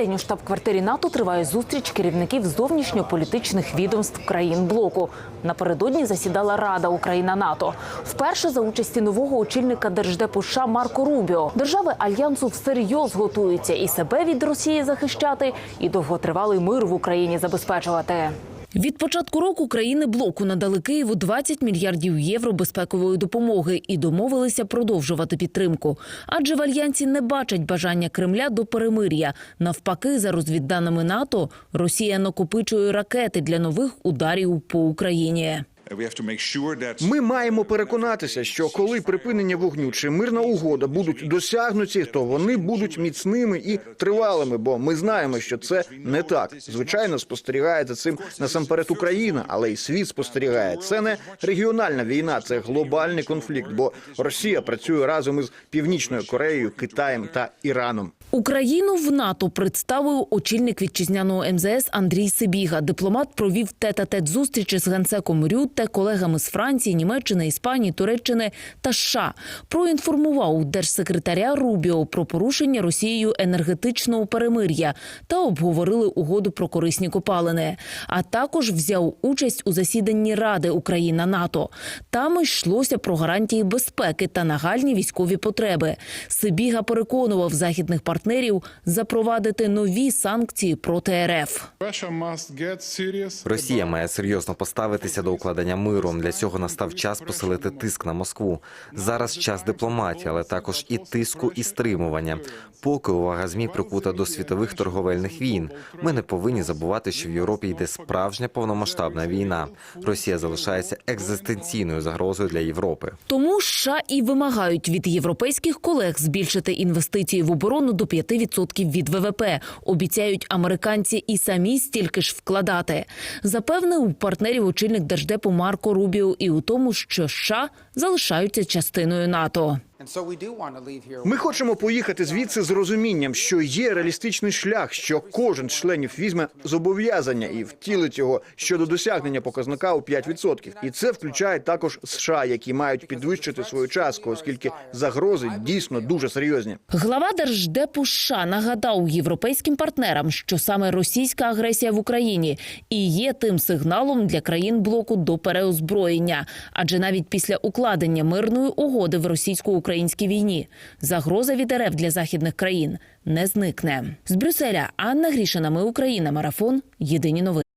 день у штаб-квартирі НАТО триває зустріч керівників зовнішньополітичних відомств країн блоку. Напередодні засідала Рада Україна НАТО. Вперше за участі нового очільника держдепу США Марко Рубіо. Держави альянсу всерйоз готуються і себе від Росії захищати, і довготривалий мир в Україні забезпечувати. Від початку року країни блоку надали Києву 20 мільярдів євро безпекової допомоги і домовилися продовжувати підтримку. Адже в альянсі не бачать бажання Кремля до перемир'я. Навпаки, за розвідданими НАТО, Росія накопичує ракети для нових ударів по Україні. We have to make sure that Ми маємо переконатися, що коли припинення вогню чи мирна угода будуть досягнуті, то вони будуть міцними і тривалими. Бо ми знаємо, що це не так. Звичайно, спостерігає за цим насамперед Україна, але й світ спостерігає. Це не регіональна війна, це глобальний конфлікт. Бо Росія працює разом із Північною Кореєю, Китаєм та Іраном. Україну в НАТО представив очільник вітчизняного МЗС Андрій Сибіга. Дипломат провів тет-а-тет зустрічі з генсеком Рютте, колегами з Франції, Німеччини, Іспанії, Туреччини та США. Проінформував держсекретаря Рубіо про порушення Росією енергетичного перемир'я та обговорили угоду про корисні копалини. А також взяв участь у засіданні Ради Україна НАТО. Там йшлося про гарантії безпеки та нагальні військові потреби. Сибіга переконував західних партнерів запровадити нові санкції проти РФ. Росія має серйозно поставитися до укладення миру. Для цього настав час посилити тиск на Москву. Зараз час дипломатії, але також і тиску і стримування. Поки увага змі прикута до світових торговельних війн. Ми не повинні забувати, що в Європі йде справжня повномасштабна війна. Росія залишається екзистенційною загрозою для Європи. Тому США і вимагають від європейських колег збільшити інвестиції в оборону до 5% від ВВП. Обіцяють американці і самі стільки ж вкладати. Запевнив партнерів очільник держдепу Марко Рубіо і у тому, що США залишаються частиною НАТО. Ми хочемо поїхати звідси з розумінням, що є реалістичний шлях, що кожен з членів візьме зобов'язання і втілить його щодо досягнення показника у 5%. І це включає також США, які мають підвищити свою частку, оскільки загрози дійсно дуже серйозні. Глава держдепу США нагадав європейським партнерам, що саме російська агресія в Україні і є тим сигналом для країн блоку до переозброєння. Адже навіть після укладення мирної угоди в російсько-українській війні загроза від РФ для західних країн не зникне. З Брюсселя Анна Грішина. Ми Україна. Марафон. Єдині новини.